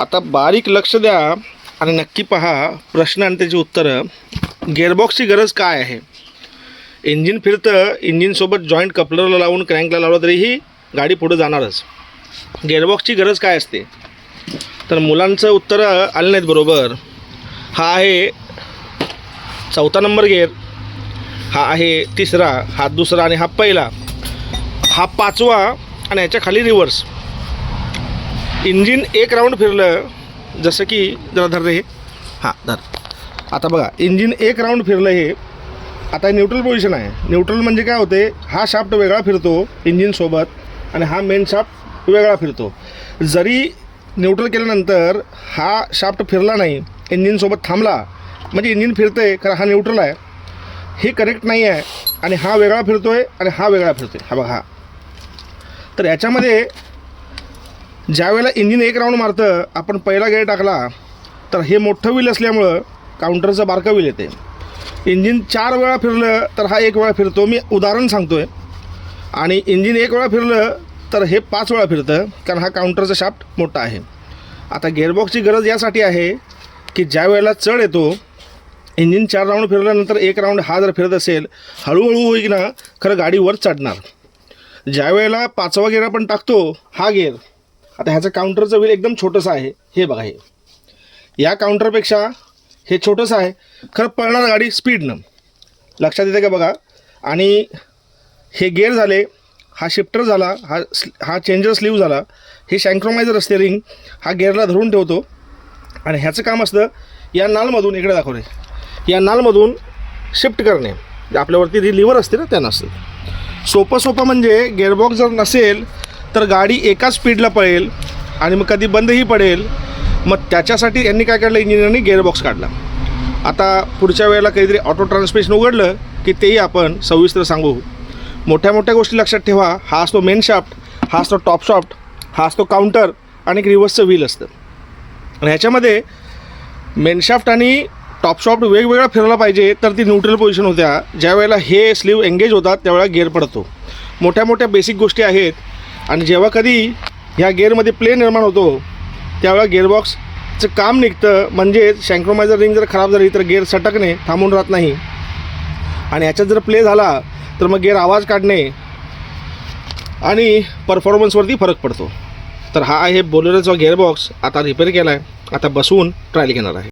आता बारीक लक्ष द्या आणि नक्की पहा प्रश्न आणि त्याची उत्तरं. गेअरबॉक्सची गरज काय आहे? इंजिन फिरतं इंजिनसोबत जॉईंट कपलरला लावून क्रँकला लावलं तरीही गाडी पुढे जाणारच. गेअरबॉक्सची गरज काय असते? तर मुलांचं उत्तरं आलं नाहीत बरोबर. हा आहे चौथा नंबर गेअर हा आहे तिसरा हा दुसरा आणि हा पहिला. हा पाचवा आणि याच्या खाली रिव्हर्स इंजिन एक राऊंड फिरलं जसं की जरा धर रे हे. हां धर. आता बघा इंजिन एक राऊंड फिरलं हे आता न्यूट्रल पोझिशन आहे. न्यूट्रल म्हणजे काय होते हा शाफ्ट वेगळा फिरतो इंजिनसोबत आणि हा मेन शाफ्ट वेगळा फिरतो. जरी न्यूट्रल केल्यानंतर हा शाफ्ट फिरला नाही इंजिनसोबत थांबला म्हणजे इंजिन फिरतं आहे कारण हा न्यूट्रल आहे. हे करेक्ट नाही आहे आणि हा वेगळा फिरतो आहे आणि हा वेगळा फिरतो आहे हा बघा हा. तर याच्यामध्ये ज्यावेळेला इंजिन एक राऊंड मारतं आपण पहिला गेअर टाकला तर हे मोठं व्हील असल्यामुळं काउंटरचं बारकं व्हील येते. इंजिन चार वेळा फिरलं तर हा एक वेळा फिरतो. मी उदाहरण सांगतो आहे आणि इंजिन एक वेळा फिरलं तर हे पाच वेळा फिरतं कारण हा काउंटरचा शाफ्ट मोठा आहे. आता गेअरबॉक्सची गरज यासाठी आहे की ज्या वेळेला चढ येतो इंजिन चार राऊंड फिरल्यानंतर एक राऊंड हा जर फिरत असेल हळूहळू होईल ना खरं गाडी वर चढणार. ज्या वेळेला पाचवा गेअर आपण टाकतो हा गेअर आता ह्याचं काउंटरचं व्हील एकदम छोटंसं आहे. हे बघा हे. या काउंटरपेक्षा हे छोटंसं आहे. खरं पळणार गाडी स्पीडनं लक्षात येते का बघा? आणि हे गेअर झाले हा शिफ्टर झाला हा हा चेंजर स्लीव झाला हे शँक्रोमायझर असते रिंग हा गेअरला धरून ठेवतो. आणि ह्याचं काम असतं या नालमधून इकडे दाखवणे या नालमधून शिफ्ट करणे. आपल्यावरती जी लिव्हर असते ना त्या नसते सोपं सोपं म्हणजे गेअरबॉक्स जर नसेल तर गाडी एकाच स्पीडला पळेल आणि मग कधी बंदही पडेल. मग त्याच्यासाठी यांनी काय काढलं इंजिनियरनी गेअरबॉक्स काढला. आता पुढच्या वेळेला काहीतरी ऑटो ट्रान्समिशन उघडलं की तेही आपण सविस्तर सांगू. मोठ्या मोठ्या गोष्टी लक्षात ठेवा. हा असतो मेन शाफ्ट हा असतो टॉप शाफ्ट हा असतो काउंटर आणि एक रिव्हर्सचं व्हील असतं. आणि ह्याच्यामध्ये मेनशाफ्ट आणि टॉप शॉफ्ट वेगवेगळा फिरवला पाहिजे तर ती न्यूट्रल पोझिशन होत्या. ज्या वेळेला हे स्लीव एंगेज होतात त्यावेळेला गेअर पडतो. मोठ्या मोठ्या बेसिक गोष्टी आहेत. आणि जेव्हा कधी ह्या गेअरमध्ये प्ले निर्माण होतो त्यावेळेला गेअरबॉक्सचं काम निघतं. म्हणजेच शँक्रोमायझर रिंग जर खराब झाली तर गेअर सटकणे थांबून राहत नाही. आणि याच्यात जर प्ले झाला तर मग गेअर आवाज काढणे आणि परफॉर्मन्सवरती फरक पडतो. तर हा आहे बोलेरोचा गेअरबॉक्स आता रिपेअर केला आहे आता बसवून ट्रायल घेणार आहे.